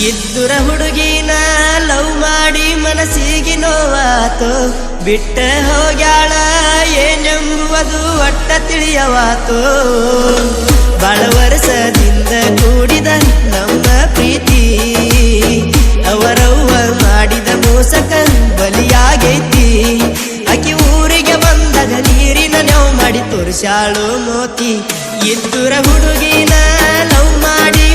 ಇದ್ದುರ ಹುಡುಗಿನ ಲವ್ ಮಾಡಿ ಮನಸ್ಸಿಗೆ ನೋವಾತು. ಬಿಟ್ಟ ಹೋಗ್ಯಾಳ ಏನೆಂಬುವುದು ಒಟ್ಟ ತಿಳಿಯವಾತು. ಬಾಳ ವರ್ಷದಿಂದ ಕೂಡಿದ ನಮ್ಮ ಪ್ರೀತಿ. ಅವರವ್ವ ಮಾಡಿದ ಮೋಸಕ ಬಲಿಯಾಗೈತಿ. ಆಕೆ ಊರಿಗೆ ಬಂದಾಗ ನೀರಿನ ನೆವ್ ಮಾಡಿ ತೋರಿಸಾಳು ಮೋತಿ. ಇದ್ದುರ ಹುಡುಗಿನ ಲವ್ ಮಾಡಿ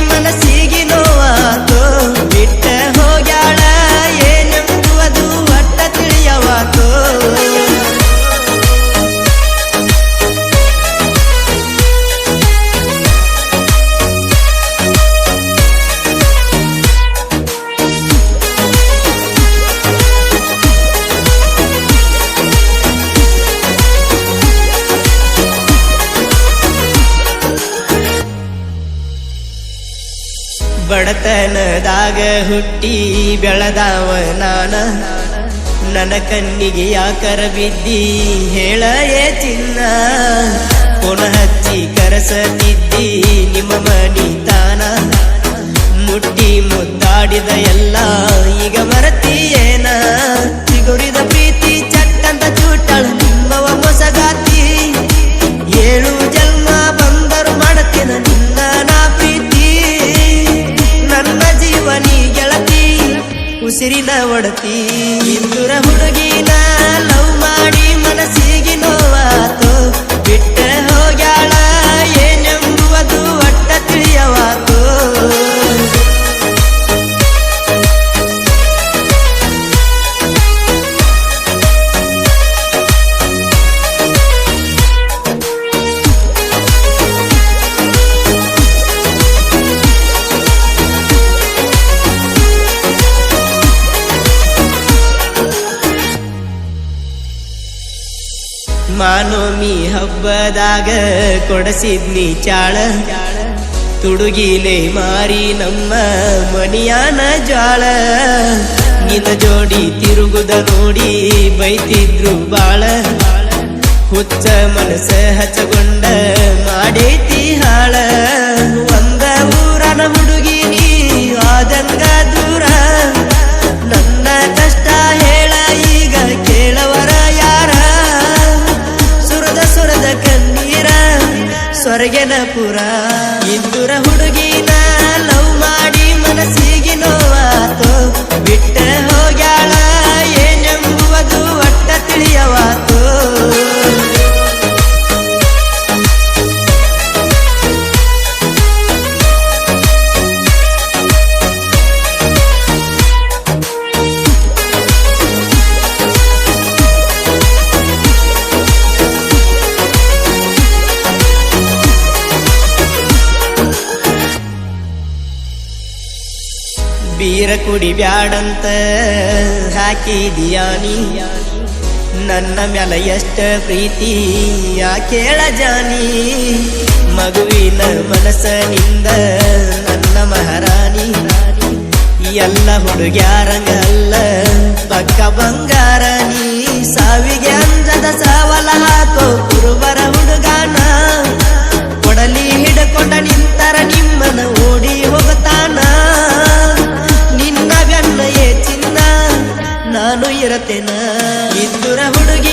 ಬಡತನದಾಗ ಹುಟ್ಟಿ ಬೆಳೆದಾವ ನಾನ ನನ್ನ ಕಣ್ಣಿಗೆ ಯಾಕರ ಬಿದ್ದಿ ಹೇಳ ಏ ಚಿನ್ನ. ಪುನಃ ಹಚ್ಚಿ ಕರಸತಿದ್ದಿ ನಿಮ್ಮ ಮನಿ ತಾನ ಮುಟ್ಟಿ ಮುದ್ದಾಡಿದ ಎಲ್ಲ ಈಗ ಉಸಿರಿನ ಒಡತಿ. ಇಂದುರ ಹುಡುಗಿನ ಮಾನೋಮಿ ಹಬ್ಬದಾಗ ಕೊಡಸಿದ್ನಿ ಚಾಳ. ತುಡುಗಿಲೆ ಮಾರಿ ನಮ್ಮ ಮನಿಯಾನ ಜಾಳ. ನಿನ್ನ ಜೋಡಿ ತಿರುಗುದ ನೋಡಿ ಬೈತಿದ್ರು ಬಾಳ. ಹುಚ್ಚ ಮನಸ ಹಚ್ಚಗೊಂಡ ಮಾಡೇತಿ ಹಾಳ. ಒಂದ ಊರನ ಹುಡುಗಿ ನೀ ಆದಂಗ ಕಣ್ಣೀರ ಸ್ವರ್ಗನ ಪುರ. ಇಂದುರ ಹುಡುಗಿನ ಲವ್ ಮಾಡಿ ಮನಸ್ಸಿಗೆ ನೋವಾತು. ಬಿಟ್ಟ ಬೀರ ಕುಡಿ ಬ್ಯಾಡಂತ ಹಾಕಿದಿಯಾನಿ ನನ್ನ ಮ್ಯಾಲ ಎಷ್ಟ ಪ್ರೀತಿ ಯಾಕೇಳ ಜಾನಿ? ಮಗುವಿನ ಮನಸ್ಸನಿಂದ ನನ್ನ ಮಹಾರಾಣಿ. ಎಲ್ಲ ಹುಡುಗ್ಯಾರಂಗಲ್ಲ ಪಕ್ಕ ಬಂಗಾರ ನೀ. ಸಾವಿಗೆ ಅಂಜದ ಸಾವಲ ಹಾಕೋ ಕುರುಬರ ನಾನು ಇಂದುರ ಹುಡುಗಿನ